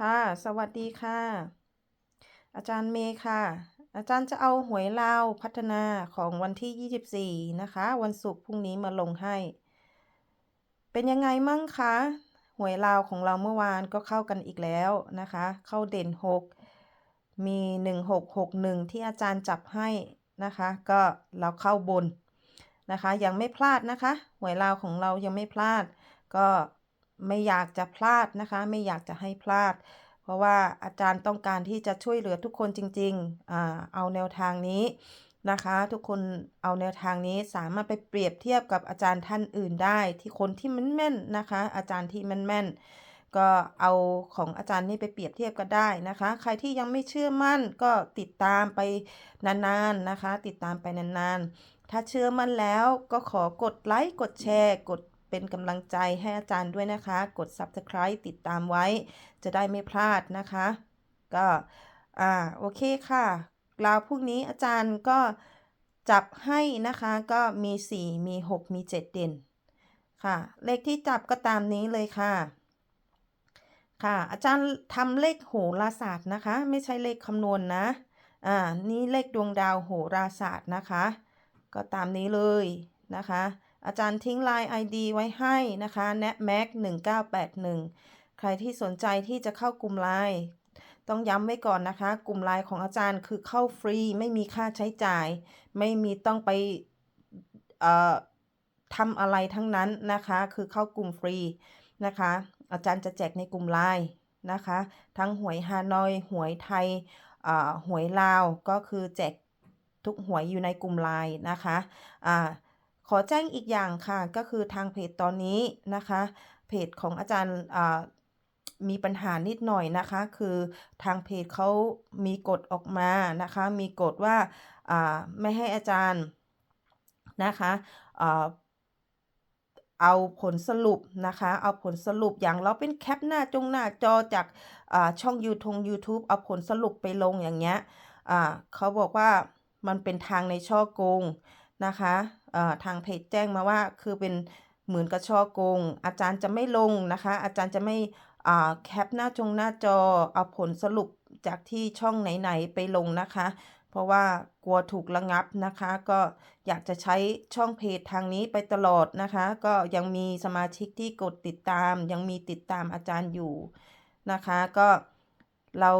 ค่ะ สวัสดีค่ะ อาจารย์เมย์ค่ะ อาจารย์จะเอาหวยลาวพัฒนาของวันที่ 24 นะคะ วันศุกร์พรุ่งนี้มาลงให้ เป็นยังไงมั่งคะ หวยลาวของเราเมื่อวานก็เข้ากันอีกแล้วนะคะ เข้าเด่น 6 มี 1661 ที่อาจารย์จับให้นะคะ ก็เราเข้าบนนะคะ ยังไม่พลาดนะคะ หวยลาวของเรายังไม่พลาด ก็ ไม่อยากจะพลาดนะคะ ไม่อยากจะให้พลาด เพราะว่าอาจารย์ต้องการที่จะช่วยเหลือทุกคนจริงๆอเอาแนวทางนี้นะคะ ทุกคนเอาแนวทางนี้สามารถไปเปรียบเทียบกับอาจารย์ท่านอื่นได้ ที่คนที่มันแม่นนะคะ อาจารย์ที่มันแม่นก็เอาของอาจารย์นี่ไปเปรียบเทียบกันได้นะคะ ใครที่ยังไม่เชื่อมั่นก็ติดตามไปนานๆนะคะ ติดตามไปนานๆ ถ้าเชื่อมั่นแล้วก็ขอกดไลค์กดแชร์ กด เป็นกำลังใจให้อาจารย์ด้วยนะคะ กด Subscribe ติดตามไว้ จะได้ไม่พลาดนะคะ ก็อ่าโอเคค่ะลาวพวกนี้อาจารย์ก็จับให้นะคะก็มี 4 มี 6 มี 7 เด่นค่ะ เลขที่จับก็ตามนี้เลยค่ะ ค่ะ อาจารย์ทำเลขโหราศาสตร์นะคะ ไม่ใช่เลขคำนวณนนะอ่านี่เลขดวงดาวโหราศาสตร์นะคะ ก็ตามนี้เลยนะคะ อาจารย์ทิ้งไลน์ ID ไว้ให้นะคะ n a t m a c 1981 ใครที่สนใจที่จะเข้ากลุ่มไลน์ต้องย้ำไว้ก่อนนะคะ กลุ่มไลน์ของอาจารย์คือเข้าฟรีไม่มีค่าใช้จ่าย ไม่มีต้องไปทำอะไรทั้งนั้นนะคะ คือเข้ากลุ่มฟรีนะคะ อาจารย์จะแจกในกลุ่มไลน์นะคะ ทั้งหวยฮานอยหวยไทยหวยลาวก็คือแจกทุกหวยอยู่ในกลุ่มไลน์นะคะอ่า ขอแจ้งอีกอย่างค่ะ ก็คือทางเพจตอนนี้นะคะ เพจของอาจารย์มีปัญหานิดหน่อยนะคะ คือทางเพจเขามีกฎออกมานะคะ มีกฎว่าไม่ให้อาจารย์นะคะเอาผลสรุปนะคะ เอาผลสรุปอย่างเราเป็นแคปหน้าจงหน้าจอจากาช่อง YouTube YouTube เอาผลสรุปไปลงอย่างเงี้ยเขาบอกว่ามันเป็นทางในช่อโกงนะคะ ทางเพจแจ้งมาว่าคือเป็นเหมือนกับช่อโกง อาจารย์จะไม่ลงนะคะ อาจารย์จะไม่แคปหน้าจงหน้าจอเอาผลสรุปจากที่ช่องไหนๆไปลงนะคะ เพราะว่ากลัวถูกระงับนะคะ ก็อยากจะใช้ช่องเพจทางนี้ไปตลอดนะคะ ก็ยังมีสมาชิกที่กดติดตาม ยังมีติดตามอาจารย์อยู่นะคะ ก็เรา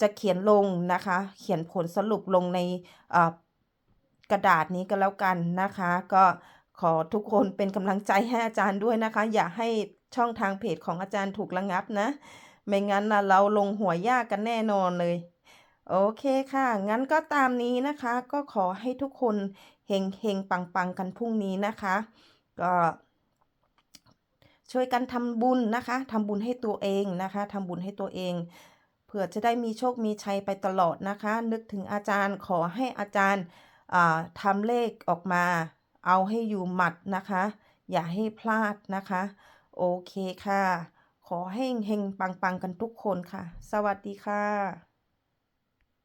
จะเขียนลงนะคะ เขียนผลสรุปลงใน กระดาษนี้ก็แล้วกันนะคะ ก็ขอทุกคนเป็นกำลังใจให้อาจารย์ด้วยนะคะ อย่าให้ช่องทางเพจของอาจารย์ถูกระงับนะ ไม่งั้นนะเราลงหัวยากกันแน่นอนเลย โอเคค่ะ งั้นก็ตามนี้นะคะ ก็ขอให้ทุกคนเฮงเฮงปังปังกันพรุ่งนี้นะคะ ก็ช่วยกันทำบุญนะคะทำบุญให้ตัวเองนะคะทำบุญให้ตัวเองเผื่อจะได้มีโชคมีชัยไปตลอดนะคะ นึกถึงอาจารย์ขอให้อาจารย์ ทำเลขออกมา เอาให้อยู่หมัดนะคะ อย่าให้พลาดนะคะ โอเคค่ะ ขอให้เฮงๆปังๆกันทุกคนค่ะ สวัสดีค่ะ